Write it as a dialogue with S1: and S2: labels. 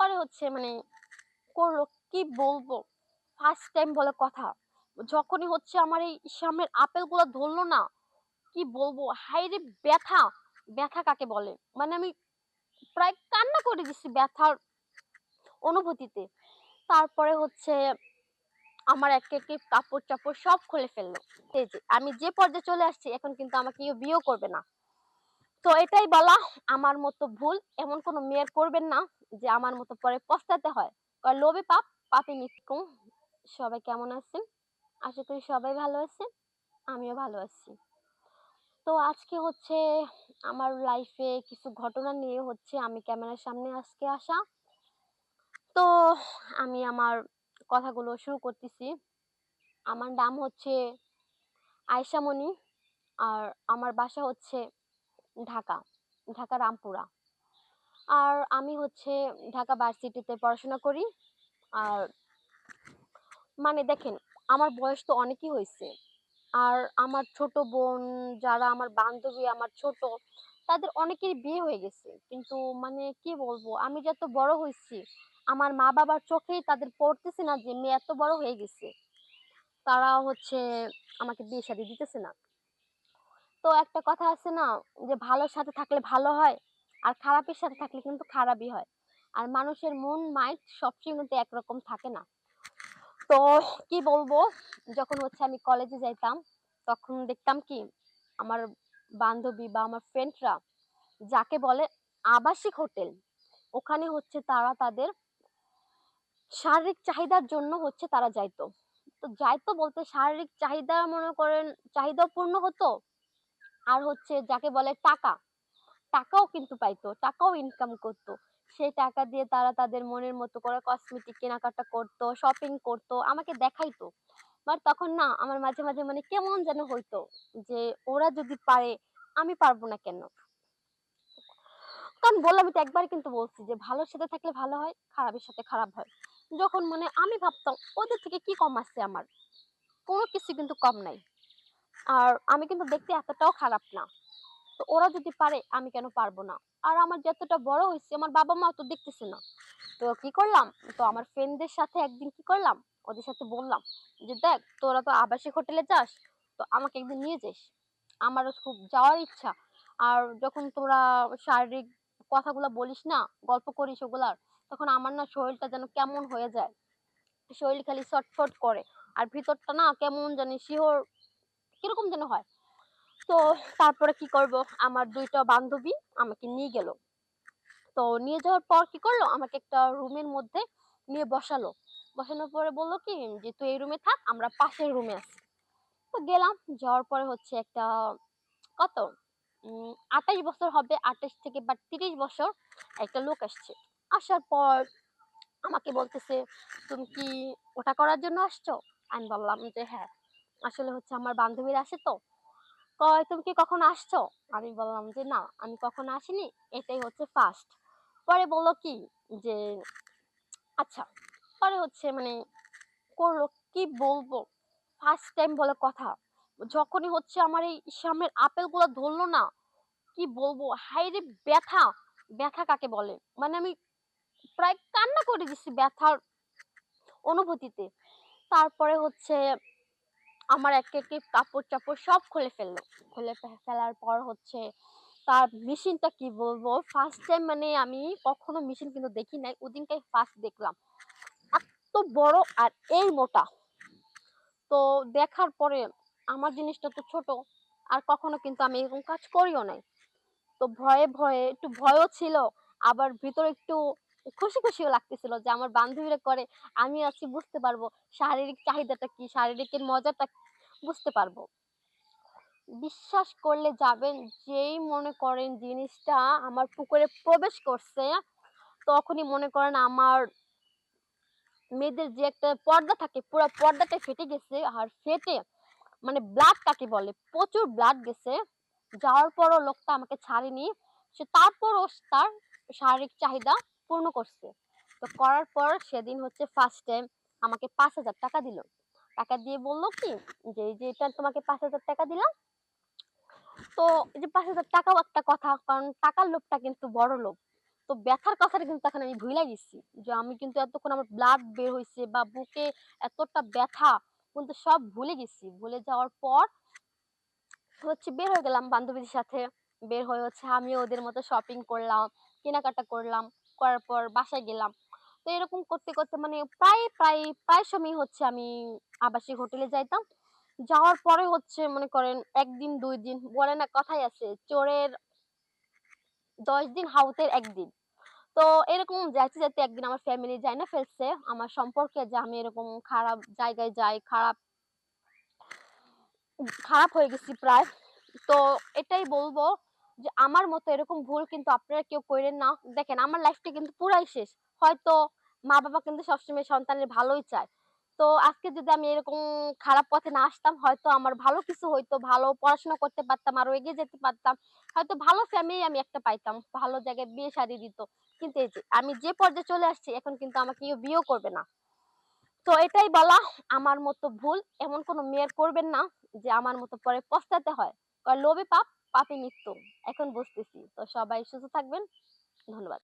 S1: পরে হচ্ছে মানে করল, কি বলব? ফার্স্ট টাইম বলে কথা। যখনই হচ্ছে আমার এই সামনের আপেলগুলো ধরলো না, কি বলব? হাইরে ব্যথা। ব্যথা কাকে বলে? মানে আমি প্রায় কান্না করে দিচ্ছি ব্যথার অনুভূতিতে। তারপরে হচ্ছে আমার এক একে কাপড় চাপড় সব খুলে ফেলল। আমি যে পর্যায়ে চলে আসছি, এখন কিন্তু আমাকে কেউ বিয়েও করবে না। তো এটাই বলা আমার মতো ভুল। এমন কোনো মেয়ের করবেন না যে আমার মতো পরে পস্তাতে হয়। লোভে পাপ, পাপে মৃত্যু সবাই কেমন আছেন? আশা করি সবাই ভালো আছেন, আমিও ভালো আছি। তো আজকে হচ্ছে আমার লাইফে কিছু ঘটনা নিয়ে হচ্ছে আমি ক্যামেরার সামনে আজকে আসা। তো আমি আমার কথাগুলো শুরু করতেছি। আমার নাম হচ্ছে আয়শামণি আর আমার বাসা হচ্ছে ঢাকা ঢাকা রামপুরা। আর আমি হচ্ছে ঢাকা ভার্সিটিতে পড়াশোনা করি। আর মানে দেখেন, আমার বয়স তো অনেকই হয়েছে। আর আমার ছোট বোন, যারা আমার বান্ধবী, আমার ছোট, তাদের অনেকেরই বিয়ে হয়ে গেছে। কিন্তু মানে কি বলব, আমি যত বড় হয়েছি, আমার মা বাবার চোখেই তাদের পড়তেছে না যে মেয়ে এত বড় হয়ে গেছে। তারা হচ্ছে আমাকে বিয়ে শাদী দিতেছে না। তো একটা কথা আছে না, যে ভালোর সাথে থাকলে ভালো হয় আর খারাপের সাথে থাকলে কিন্তু খারাপই হয়। আর মানুষের মন, মাইন্ড সবসময় কিন্তু একরকম থাকে না। তো কি বলব, যখন হচ্ছে আমি কলেজে যাইতাম, তখন দেখতাম কি, আমার বান্ধবী বা আমার ফ্রেন্ডরা যাকে বলে আবাসিক হোটেল, ওখানে হচ্ছে তারা তাদের শারীরিক চাহিদার জন্য হচ্ছে তারা যাইতো। তো যাইতো বলতে শারীরিক চাহিদা মনে করেন, চাহিদাও পূর্ণ হতো আর হচ্ছে যাকে বলে টাকা, টাকাও কিন্তু পাইতো, টাকাও ইনকাম করতো। সেই টাকা দিয়ে তারা তাদের মনের মতো করে কসমেটিক কেনাকাটা করতো শপিং করতো, আমাকে দেখাইতো। বাট তখন না, আমার মাঝে মাঝে মানে কেমন যেন হইতো যে ওরা যদি পারে, আমি পারব না কেন? কারণ বললাম তো একবার কিন্তু বলছি যে ভালোর সাথে থাকলে ভালো হয়, খারাপের সাথে খারাপ হয়। যখন মানে আমি ভাবতাম, ওদের থেকে কি কম আসছে আমার? কোনো কিছু কিন্তু কম নাই। আর আমি কিন্তু দেখতে এতটাও খারাপ না। তো ওরা যদি পারে, আমি কেন পারব না? আর আমার যতটা বড় হয়েছে, আমার বাবা মা তো দেখতেছে না। তো কি করলাম? তো আমার ফ্রেন্ডদের সাথে একদিন কি করলাম? ওদের সাথে বললাম যে, দেখ, তোরা তো আবাসিক হোটেলে যাস, তো আমাকে একদিন নিয়ে যাস। আমারও খুব যাওয়ার ইচ্ছা। আর যখন তোরা শারীরিক কথাগুলো বলিস না, গল্প করিস ওগুলার, তখন আমার না শরীরটা যেন কেমন হয়ে যায়। শরীর খালি ছটফট করে। আর ভিতরটা না কেমন জানি শিহর কীরকম যেন হয়। তো তারপরে কি করব? আমার দুইটা বান্ধবী আমাকে নিয়ে গেল। তো নিয়ে যাওয়ার পর কি করল? আমাকে একটা রুমের মধ্যে নিয়ে বসালো। বসানোর পরে বলল কি, যে তুই এই রুমে থাক, আমরা পাশের রুমে আছি। তো গেলাম। যাওয়ার পরে হচ্ছে একটা, কত? আঠাশ বছর হবে, আঠাশ থেকে বা তিরিশ বছর একটা লোক আসছে। আসার পর আমাকে বলতেছে, তুমি কি ওটা করার জন্য আসছো? আমি বললাম যে হ্যাঁ। আসলে হচ্ছে আমার বান্ধবীরা আসে তো। কয়, তুমি কি কখন আসছো? আমি বললাম যে, না, আমি কখন আসিনি। এটাই হচ্ছে ফার্স্ট পরে বলল কি? যে আচ্ছা। পরে হচ্ছে মানে করল, কি বলব? ফার্স্ট টাইম বলে কথা। যখনই হচ্ছে আমার এই সামনের আপেলগুলো ধরলো না, কি বলব? হাইরে ব্যথা। ব্যথা কাকে বলে? মানে আমি প্রায় কান্না করে দিচ্ছি ব্যথার অনুভূতিতে। তারপরে হচ্ছে আমার এক একে কাপড় চাপড় সব খুলে ফেলল। খুলে ফেলার পর হচ্ছে তার মেশিনটা কি বলব? ফার্স্ট টাইম মানে আমি কখনো মেশিন কিন্তু দেখি নাই। ওদিনটাই ফার্স্ট দেখলাম। এত বড় আর এই মোটা। তো দেখার পরে আমার জিনিসটা তো ছোট। আর কখনো কিন্তু আমি এরকম কাজ করিও নাই। তো ভয়ে ভয়ে একটু ভয়ও ছিল। আবার ভিতরে একটু খুশি খুশিও লাগতেছিল যে আমার বান্ধবীরা করে, আমি আছি বুঝতে পারব শারীরিক চাহিদাটা কি, শারীরিকের মজাটা বুঝতে পারব। বিশ্বাস করলে যাবেন, যেই মনে করেন জিনিসটা আমার পুকুরে প্রবেশ করছে, তখনই মনে করেন আমার মেয়েদের যে একটা পর্দা থাকে, পুরো পর্দাটা ফেটে গেছে, আর ফেটে মানে ব্লাড কাকে বলে, প্রচুর ব্লাড গেছে। যাওয়ার পরও লোকটা আমাকে ছাড়েনি, সে তারপরও তার শারীরিক চাহিদা পূর্ণ করছে তো করার পর সেদিন হচ্ছে ফার্স্ট টাইম আমাকে পাঁচ হাজার টাকা দিল টাকা দিয়ে বলল কি যে যে এটা তোমাকে পাঁচ হাজার টাকা দিলাম তো এই যে পাঁচ হাজার টাকাও একটা কথা কারণ টাকার লোভটা কিন্তু বড় লোভ তো ব্যথার কথাটা কিন্তু এখন আমি ভুলে গেছি। যে আমি কিন্তু এতক্ষণ আমার ব্লাড বের হয়েছে বা বুকে এতটা ব্যথা কিন্তু সব ভুলে গেছি। ভুলে যাওয়ার পর হচ্ছে বের হয়ে গেলাম বান্ধবীদের সাথে। বের হয়ে হচ্ছে আমিও ওদের মতো শপিং করলাম, কেনাকাটা করলাম। করার পর বাসায় গেলাম। তো এরকম করতে, করতে মানে প্রায়, প্রায়, প্রায় সময়ই হচ্ছে আমি আবাসিক হোটেলে যাইতাম। যাওয়ার পরে হচ্ছে মনে করেন ১ দিন ২ দিন বলে না কথায় আছে চোরের ১০ দিন হাউতের ১ দিন। তো এরকম যাইতে, যাইতে একদিন আমার ফ্যামিলি যায় জাইনা ফেলছে আমার সম্পর্কে যে আমি এরকম খারাপ জায়গায় যাই, খারাপ খারাপ হয়ে গেছি প্রায়। তো এটাই বলব যে আমার মতো এরকম ভুল কিন্তু আপনারা কেউ কইরেন না। দেখেন আমার লাইফটা কিন্তু পুরাই শেষ। হয়তো মা-বাবা কিন্তু সবসময় সন্তানের ভালোই চায়। তো আজকে যদি আমি এরকম খারাপ পথে না আসতাম হয়তো আমার ভালো কিছু হইতো, ভালো পড়াশোনা করতে পারতাম, আরও এগিয়ে যেতে পারতাম। হয়তো ভালো ফ্যামিলি আমি একটা পাইতাম। ভালো জায়গায় বিয়ে-শাদী দিত। কিন্তু এই যে আমি যে পর্যায়ে চলে আসছি এখন কিন্তু আমাকে কেউ বিয়েও করবে না। তো এটাই বলা আমার মতো ভুল এমন কোনো মেয়ের করবেন না যে আমার মতো পরে পস্তাতে হয়। লোভে পাপ, পাপে মৃত্যু। এখন বুঝতেছি। তো সবাই সুস্থ থাকবেন। ধন্যবাদ।